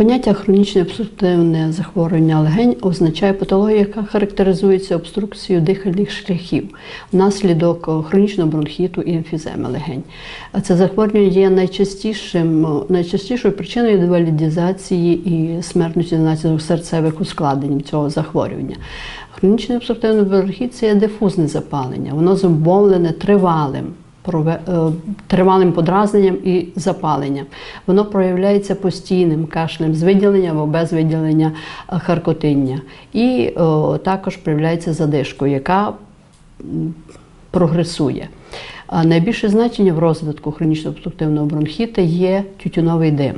Поняття хронічне обструктивне захворювання легень означає патологію, яка характеризується обструкцією дихальних шляхів внаслідок хронічного бронхіту і емфіземи легень. Це захворювання є найчастішим, найчастішою причиною інвалідізації і смертності внаслідок серцевих ускладнень цього захворювання. Хронічний обструктивний бронхіт це дифузне запалення, воно зумовлене тривалим тривалим подразненням і запаленням. Воно проявляється постійним кашлем з виділенням або без виділення е, харкотиння. І о, також проявляється задишкою, яка прогресує. Найбільше значення в розвитку хронічно обструктивного бронхіта є тютюновий дим,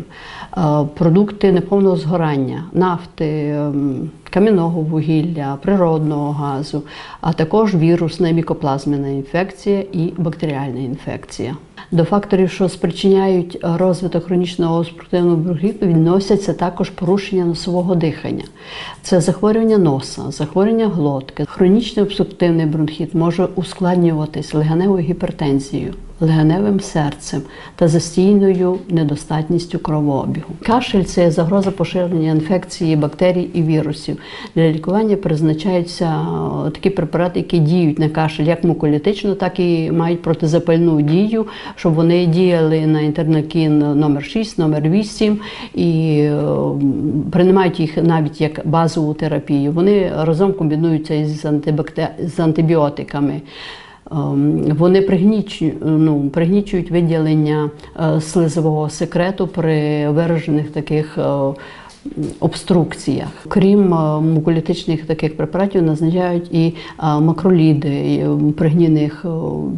продукти неповного згорання, нафти, ем, кам'яного вугілля, природного газу, а також вірусна мікоплазмена інфекція і бактеріальна інфекція. До факторів, що спричиняють розвиток хронічного обструктивного бронхіту, відносяться також порушення носового дихання. Це захворювання носа, захворювання глотки. Хронічний обструктивний бронхіт може ускладнюватись легеневою гіпертензією, легеневим серцем та застійною недостатністю кровообігу. Кашель це загроза поширення інфекції бактерій і вірусів. Для лікування призначаються е, такі препарати, які діють на кашель як муколітично, так і мають протизапальну дію, щоб вони діяли на інтернокін номер 6, номер 8 і е, приймають їх навіть як базову терапію. Вони разом комбінуються із, антибакте... з антибіотиками. Ем, Вони пригнічують, ну, пригнічують виділення е, слизового секрету при виражених таких е, обструкціях. Крім е, муколітичних таких препаратів, назначають і макроліди при е,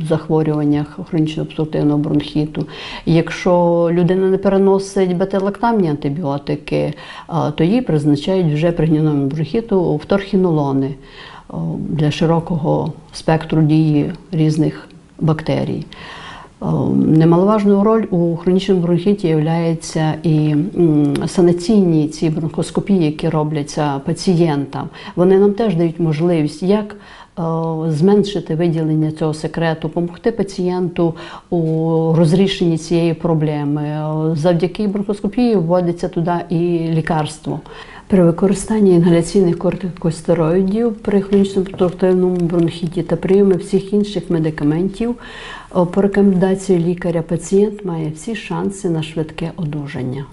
захворюваннях хронічного обструктивного бронхіту. Якщо людина не переносить беталактамні антибіотики, то їй призначають вже при гнійному бронхіту вторхінолони для широкого спектру дії різних бактерій. О, Немаловажну роль у хронічному бронхіті являються і санаційні ці бронхоскопії, які робляться пацієнтам. Вони нам теж дають можливість як зменшити виділення цього секрету, допомогти пацієнту у розрішенні цієї проблеми. Завдяки бронхоскопії вводиться туди і лікарство. При використанні інгаляційних кортикостероїдів при хронічному обструктивному бронхіті та прийомі всіх інших медикаментів по рекомендації лікаря пацієнт має всі шанси на швидке одужання.